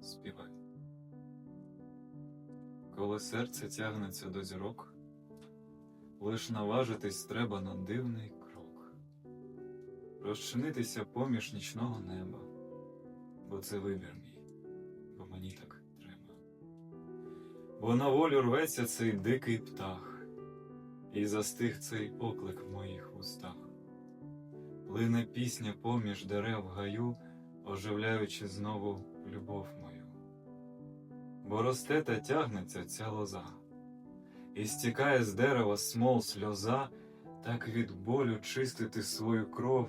Співай. Коли серце тягнеться до зірок, лиш наважитись треба на дивний крок, розчинитися поміж нічного неба, бо це вибір мій, бо мені так треба. Бо на волю рветься цей дикий птах, і застиг цей оклик в моїх вустах. Лине пісня поміж дерев гаю, оживляючи знову любов мою. Бо росте та тягнеться ця лоза, і стікає з дерева смол сльоза, так від болю чистити свою кров,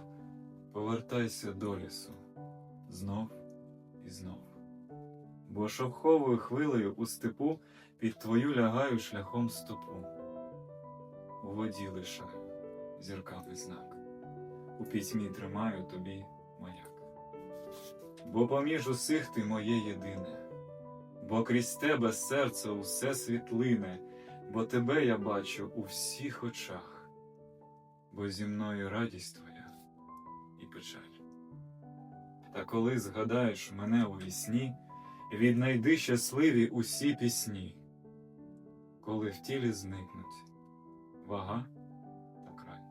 повертайся до лісу знов і знов. Бо шовховою хвилею у степу під твою лягаю шляхом стопу. У воді лишаю зірками знак, у пітьмі тримаю тобі маяк. Бо поміж усіх ти моє єдине, бо крізь тебе серце усе світлине, бо тебе я бачу у всіх очах, бо зі мною радість твоя і печаль. Та коли згадаєш мене у вісні, віднайди щасливі усі пісні, коли в тілі зникнуть вага та край,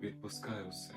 відпускай усе